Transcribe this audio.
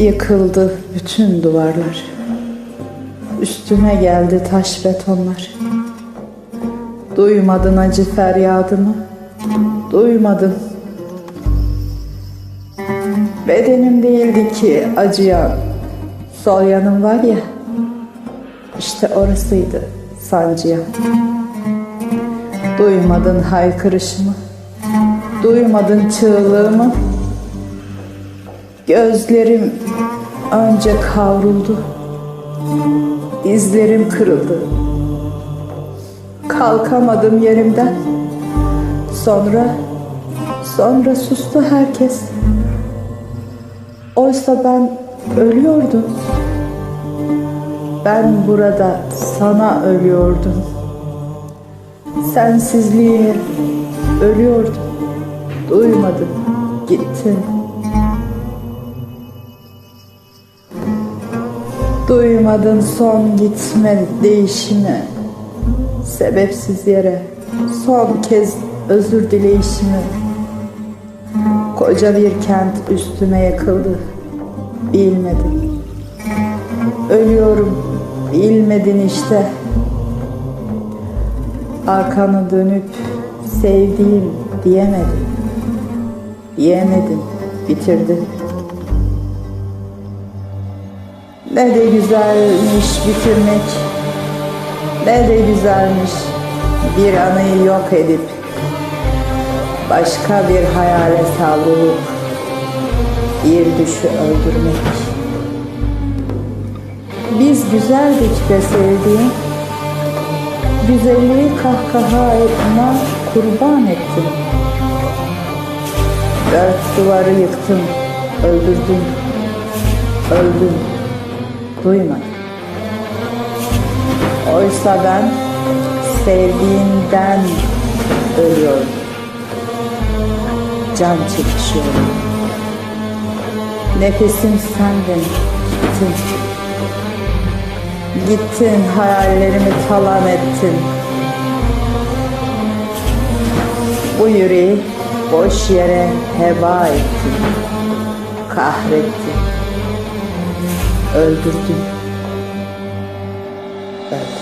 Yıkıldı bütün duvarlar. Üstüme geldi taş betonlar. Duymadın acı feryadımı. Duymadın. Bedenim değildi ki acıyan. Sol yanım var ya. İşte orasıydı sancıyan. Duymadın haykırışımı. Duymadın çığlığımı. Gözlerim önce kavruldu. Dizlerim kırıldı. Kalkamadım yerimden. Sonra sonra sustu herkes. Oysa ben ölüyordum. Ben burada sana ölüyordum. Sensizliğe ölüyordum. Duymadım. Gittin. Duymadın son gitme değişimi Sebepsiz yere son kez özür dileyişimi Koca bir kent üstüme yakıldı Bilmedim. Ölüyorum bilmedin işte. Arkanı dönüp sevdiğim diyemedin Diyemedin bitirdin Ne de güzelmiş bitirmek. Ne de güzelmiş bir anıyı yok edip başka bir hayale savrulup bir düşü öldürmek. Biz güzeldik be sevdiğim. Güzelliği kahkaha etme kurban ettim. Dört duvarı yıktım, öldürdüm, öldüm duymadım. Oysa ben sevdiğimden ölüyorum. Can çekişiyorum. Nefesim sendin, gittin. Gittin, hayallerimi talan ettin. Bu yüreği boş yere heba ettin. Kahrettin öldürdün. Öldürdün.